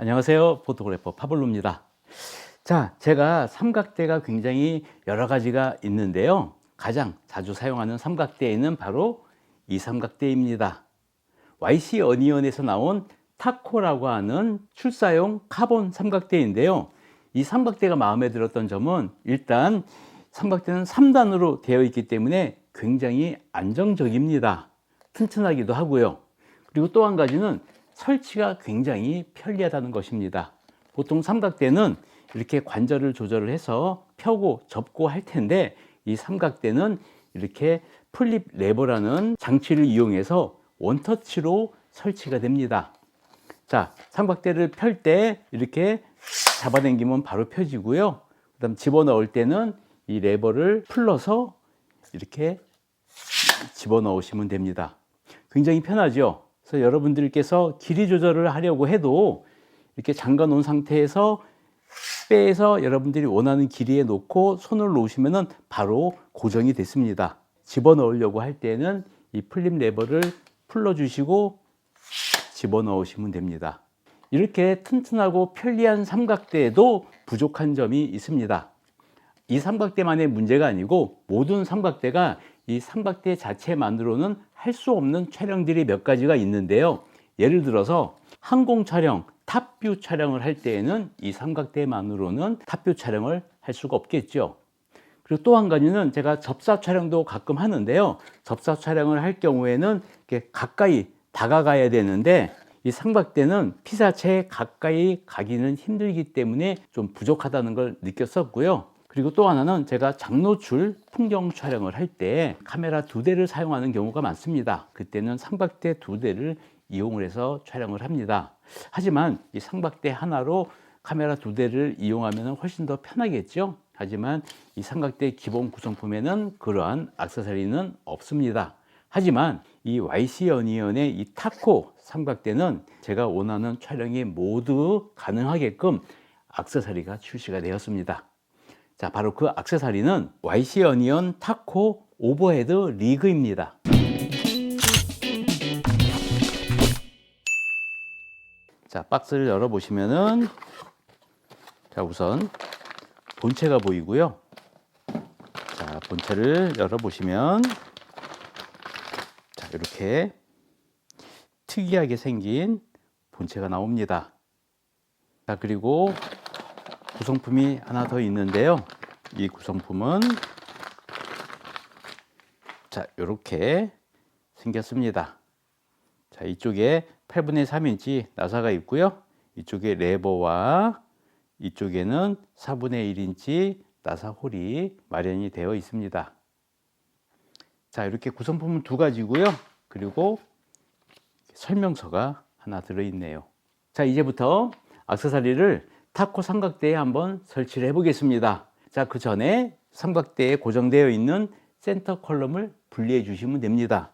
안녕하세요. 포토그래퍼 파블로입니다. 자, 제가 삼각대가 굉장히 여러 가지가 있는데요. 가장 자주 사용하는 삼각대에는 바로 이 삼각대입니다. YC 어니언에서 나온 타코라고 하는 출사용 카본 삼각대인데요. 이 삼각대가 마음에 들었던 점은 일단 삼각대는 3단으로 되어 있기 때문에 굉장히 안정적입니다. 튼튼하기도 하고요. 그리고 또 한 가지는 설치가 굉장히 편리하다는 것입니다. 보통 삼각대는 이렇게 관절을 조절을 해서 펴고 접고 할 텐데 이 삼각대는 이렇게 플립 레버라는 장치를 이용해서 원터치로 설치가 됩니다. 자, 삼각대를 펼 때 이렇게 잡아당기면 바로 펴지고요. 그다음 집어넣을 때는 이 레버를 풀러서 이렇게 집어넣으시면 됩니다. 굉장히 편하죠. 그래서 여러분들께서 길이 조절을 하려고 해도 이렇게 잠가 놓은 상태에서 빼서 여러분들이 원하는 길이에 놓고 손을 놓으시면은 바로 고정이 됐습니다. 집어 넣으려고 할 때는 이 플립 레버를 풀러 주시고 집어 넣으시면 됩니다. 이렇게 튼튼하고 편리한 삼각대에도 부족한 점이 있습니다. 이 삼각대만의 문제가 아니고 모든 삼각대가 이 삼각대 자체만으로는 할 수 없는 촬영들이 몇 가지가 있는데요. 예를 들어서 항공 촬영, 탑뷰 촬영을 할 때에는 이 삼각대만으로는 탑뷰 촬영을 할 수가 없겠죠. 그리고 또 한 가지는 제가 접사 촬영도 가끔 하는데요. 접사 촬영을 할 경우에는 이렇게 가까이 다가가야 되는데 이 삼각대는 피사체에 가까이 가기는 힘들기 때문에 좀 부족하다는 걸 느꼈었고요. 그리고 또 하나는 제가 장노출 풍경 촬영을 할 때 카메라 두 대를 사용하는 경우가 많습니다. 그때는 삼각대 두 대를 이용을 해서 촬영을 합니다. 하지만 이 삼각대 하나로 카메라 두 대를 이용하면 훨씬 더 편하겠죠. 하지만 이 삼각대 기본 구성품에는 그러한 액세서리는 없습니다. 하지만 이 YC 어니언의 이 타코 삼각대는 제가 원하는 촬영이 모두 가능하게끔 액세서리가 출시가 되었습니다. 자, 바로 그 액세서리는 YC 어니언 타코 오버헤드 리그입니다. 자, 박스를 열어 보시면은 자, 우선 본체가 보이고요. 자, 본체를 열어 보시면 자, 이렇게 특이하게 생긴 본체가 나옵니다. 자, 그리고 구성품이 하나 더 있는데요. 이 구성품은 자, 이렇게 생겼습니다. 자, 이쪽에 8분의 3인치 나사가 있고요. 이쪽에 레버와 이쪽에는 4분의 1인치 나사 홀이 마련이 되어 있습니다. 자, 이렇게 구성품은 두 가지고요. 그리고 설명서가 하나 들어 있네요. 자, 이제부터 액세서리를 타코 삼각대에 한번 설치를 해 보겠습니다. 자, 그 전에 삼각대에 고정되어 있는 센터 컬럼을 분리해 주시면 됩니다.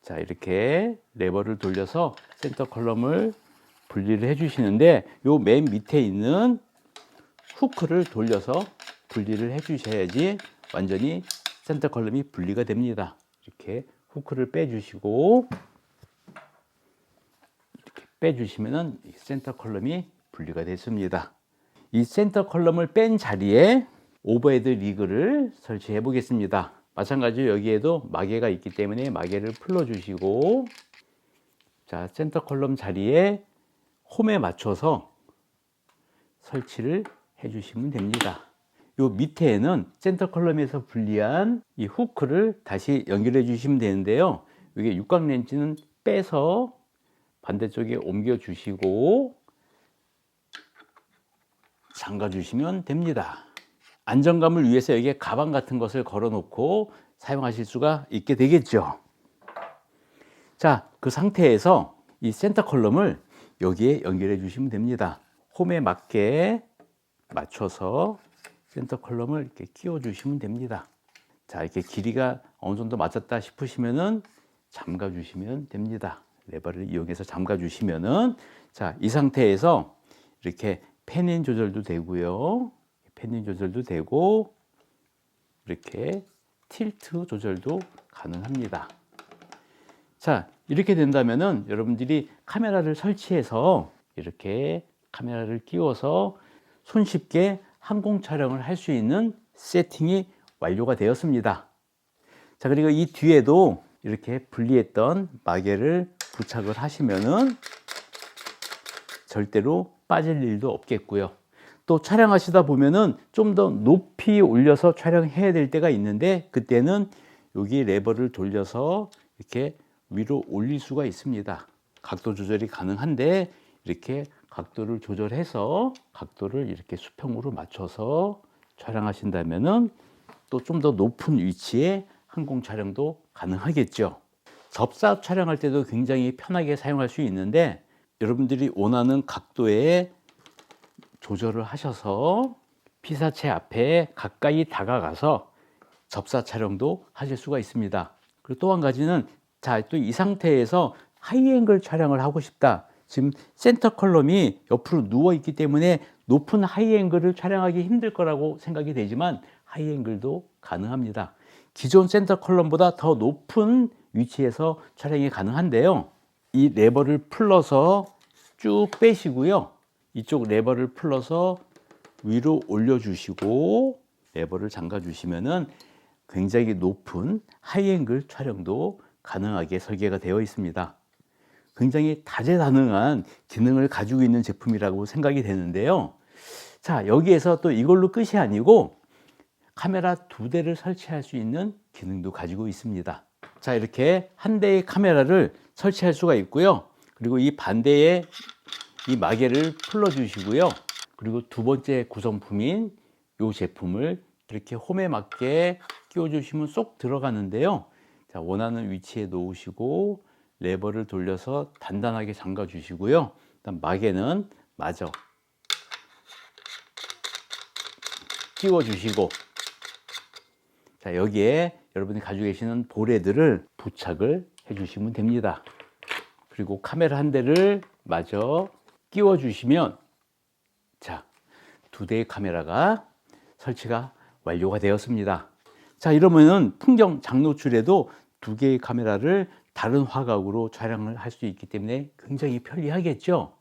자, 이렇게 레버를 돌려서 센터 컬럼을 분리를 해 주시는데 요 맨 밑에 있는 후크를 돌려서 분리를 해 주셔야지 완전히 센터 컬럼이 분리가 됩니다. 이렇게 후크를 빼 주시고 이렇게 빼 주시면은 센터 컬럼이 분리가 됐습니다. 이 센터 컬럼을 뺀 자리에 오버헤드 리그를 설치해 보겠습니다. 마찬가지로 여기에도 마개가 있기 때문에 마개를 풀어 주시고 자, 센터 컬럼 자리에 홈에 맞춰서 설치를 해 주시면 됩니다. 요 밑에는 센터 컬럼에서 분리한 이 후크를 다시 연결해 주시면 되는데요. 이게 육각 렌치는 빼서 반대쪽에 옮겨 주시고 잠가 주시면 됩니다. 안정감을 위해서 여기에 가방 같은 것을 걸어 놓고 사용하실 수가 있게 되겠죠. 자, 그 상태에서 이 센터 컬럼을 여기에 연결해 주시면 됩니다. 홈에 맞게 맞춰서 센터 컬럼을 이렇게 끼워 주시면 됩니다. 자, 이렇게 길이가 어느 정도 맞았다 싶으시면은 잠가 주시면 됩니다. 레버를 이용해서 잠가 주시면은 자, 이 상태에서 이렇게 패닝 조절도 되고요. 패닝 조절도 되고 이렇게 틸트 조절도 가능합니다. 자, 이렇게 된다면은 여러분들이 카메라를 설치해서 이렇게 카메라를 끼워서 손쉽게 항공 촬영을 할 수 있는 세팅이 완료가 되었습니다. 자, 그리고 이 뒤에도 이렇게 분리했던 마개를 부착을 하시면은 절대로 빠질 일도 없겠고요. 또 촬영하시다 보면은 좀 더 높이 올려서 촬영해야 될 때가 있는데 그때는 여기 레버를 돌려서 이렇게 위로 올릴 수가 있습니다. 각도 조절이 가능한데 이렇게 각도를 조절해서 각도를 이렇게 수평으로 맞춰서 촬영하신다면은 또 좀 더 높은 위치에 항공 촬영도 가능하겠죠. 접사 촬영할 때도 굉장히 편하게 사용할 수 있는데 여러분들이 원하는 각도에 조절을 하셔서 피사체 앞에 가까이 다가가서 접사 촬영도 하실 수가 있습니다. 그리고 또 한 가지는 자, 또 이 상태에서 하이앵글 촬영을 하고 싶다. 지금 센터 컬럼이 옆으로 누워 있기 때문에 높은 하이앵글을 촬영하기 힘들 거라고 생각이 되지만 하이앵글도 가능합니다. 기존 센터 컬럼보다 더 높은 위치에서 촬영이 가능한데요. 이 레버를 풀러서 쭉 빼시고요. 이쪽 레버를 풀러서 위로 올려주시고 레버를 잠가 주시면은 굉장히 높은 하이앵글 촬영도 가능하게 설계가 되어 있습니다. 굉장히 다재다능한 기능을 가지고 있는 제품이라고 생각이 되는데요. 자, 여기에서 또 이걸로 끝이 아니고 카메라 두 대를 설치할 수 있는 기능도 가지고 있습니다. 자, 이렇게 한 대의 카메라를 설치할 수가 있고요. 그리고 이 반대에 이 마개를 풀러 주시고요. 그리고 두 번째 구성품인 이 제품을 이렇게 홈에 맞게 끼워 주시면 쏙 들어가는데요. 자, 원하는 위치에 놓으시고 레버를 돌려서 단단하게 잠가 주시고요. 일단 마개는 마저 끼워 주시고 자, 여기에 여러분이 가지고 계시는 보레들을 부착을 해 주시면 됩니다. 그리고 카메라 한 대를 마저 끼워 주시면 자, 두 대의 카메라가 설치가 완료가 되었습니다. 자, 이러면은 풍경 장노출에도 두 개의 카메라를 다른 화각으로 촬영을 할 수 있기 때문에 굉장히 편리하겠죠.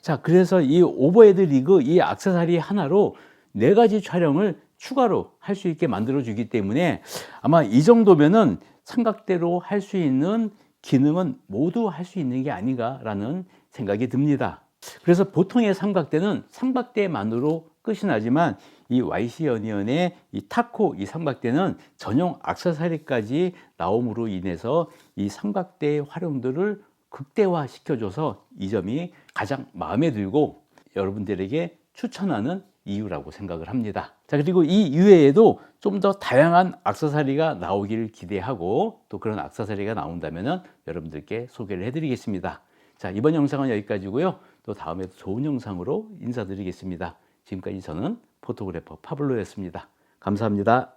자, 그래서 이 오버헤드 리그 이 악세사리 하나로 네 가지 촬영을 추가로 할 수 있게 만들어 주기 때문에 아마 이 정도면은 삼각대로 할 수 있는 기능은 모두 할 수 있는 게 아닌가라는 생각이 듭니다. 그래서 보통의 삼각대는 삼각대만으로 끝이 나지만 이 YC 어니언의 이 타코 이 삼각대는 전용 악세사리까지 나옴으로 인해서 이 삼각대의 활용도를 극대화 시켜줘서 이 점이 가장 마음에 들고 여러분들에게 추천하는 이유라고 생각을 합니다. 자, 그리고 이 이외에도 좀 더 다양한 악세사리가 나오기를 기대하고 또 그런 악세사리가 나온다면 여러분들께 소개를 해드리겠습니다. 자, 이번 영상은 여기까지고요. 또 다음에도 좋은 영상으로 인사드리겠습니다. 지금까지 저는 포토그래퍼 파블로였습니다. 감사합니다.